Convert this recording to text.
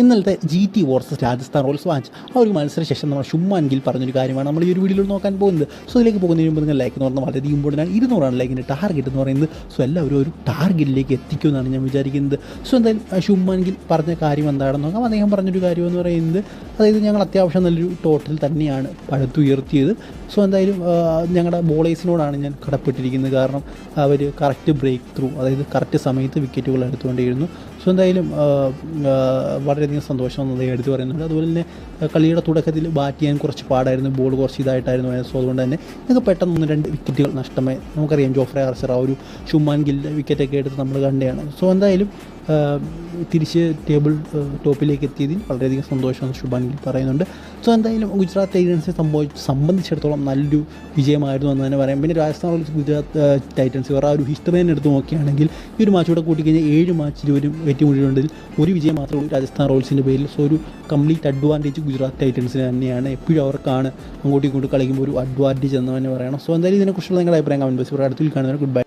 ഇന്നലത്തെ G T versus Rajasthan Royals match ആ ഒരു മത്സരശേഷം നമ്മൾ ചുമ്മാങ്കിൽ ഗിൽ പറഞ്ഞൊരു കാര്യമാണ്. നമ്മൾ ഈ ഒരു വീഡിയോയിൽ നോക്കാൻ പോകുന്നത്. സോ ഇതിലേക്ക് പോകുന്നതിന് മുമ്പ് നിങ്ങൾ ലൈക്ക് എന്ന് പറഞ്ഞാൽ വളരെ ഇമ്പോർട്ടന്റ് ആണ്. ഇരുന്നൂറാണ് ലൈക്കിന്റെ ടാർഗറ്റ് എന്ന് പറയുന്നത്. സോ എല്ലാവരും ഒരു ടാർഗറ്റിലേക്ക് എത്തിക്കുമെന്നാണ് ഞാൻ വിചാരിക്കുന്നത്. സോ എന്തായാലും ചുമ്മാങ്കിൽ ഗിൽ പറഞ്ഞ കാര്യം എന്താണെന്ന് നോക്കാം. അദ്ദേഹം പറഞ്ഞൊരു കാര്യം എന്ന് പറയുന്നത് അതായത് ഞങ്ങൾ അത്യാവശ്യം നല്ലൊരു ടോട്ടൽ തന്നെയാണ് പടുത്തുയർത്തിയത്. സോ എന്തായാലും ഞങ്ങളുടെ ബോളേഴ്സിനോടാണ് ഞാൻ കടപ്പെട്ടിരിക്കുന്നത്. കാരണം അവർ കറക്റ്റ് ബ്രേക്ക് ത്രൂ അതായത് കറക്റ്റ് സമയത്ത് വിക്കറ്റുകൾ എടുത്തുകൊണ്ടിരുന്നു. സോ എന്തായാലും ആ, വളരെയധികം സന്തോഷം എന്ന് അദ്ദേഹം എടുത്തു പറയുന്നുണ്ട്. അതുപോലെ തന്നെ കളിയുടെ തുടക്കത്തിൽ ബാറ്റ് ചെയ്യാൻ കുറച്ച് പാടായിരുന്നു ബോൾ കുറച്ച് ഇതായിട്ടായിരുന്നു. സോ അതുകൊണ്ട് തന്നെ ഞങ്ങൾക്ക് പെട്ടെന്ന് ഒന്ന് രണ്ട് വിക്കറ്റുകൾ നഷ്ടമായി. നമുക്കറിയാം ജോഫ്രെ ആർച്ചർ ആ ഒരു ഷുമാൻ ഗില്ലിന്റെ വിക്കറ്റൊക്കെ എടുത്ത് നമ്മൾ കണ്ടതാണ്. സോ എന്തായാലും തിരിച്ച് ടേബിൾ ടോപ്പിലേക്ക് എത്തിയതിൽ വളരെയധികം സന്തോഷമെന്ന് ശുഭാനിൽ പറയുന്നുണ്ട്. സോ എന്തായാലും ഗുജറാത്ത് ടൈറ്റൻസിനെ സംഭവിച്ച് സംബന്ധിച്ചിടത്തോളം നല്ലൊരു വിജയമായിരുന്നു എന്ന് തന്നെ പറയാം. പിന്നെ രാജസ്ഥാൻ റോയൽസ് ഗുജറാത്ത് ടൈറ്റൻസ് വേറെ ആ ഒരു ഹിസ്റ്ററി തന്നെ എടുത്ത് നോക്കുകയാണെങ്കിൽ ഈ ഒരു മാച്ച് കൂടെ കൂട്ടിക്കഴിഞ്ഞാൽ ഏഴ് മാച്ചിൽ ഒരു ഏറ്റുമുട്ടിയിട്ടുണ്ടെങ്കിൽ ഒരു വിജയം മാത്രമേ ഉള്ളൂ രാജസ്ഥാൻ റോയൽസിന്റെ പേരിൽ. സോ ഒരു കംപ്ലീറ്റ് അഡ്വാന്റേജ് ഗുജറാത്ത് ടൈറ്റൻസിന് തന്നെയാണ്. എപ്പോഴും അവർക്കാണ് അങ്ങോട്ടും ഇങ്ങോട്ടും കളിക്കുമ്പോൾ ഒരു അഡ്വാന്റേജ് എന്ന് തന്നെ പറയണം. സോ എന്തായാലും ഇതിനെക്കുറിച്ചുള്ള നിങ്ങളുടെ അഭിപ്രായം കമന്റ് ബോക്സിൽ അടുത്തിൽ കാണുന്നതിന് ഗുഡ് ബൈ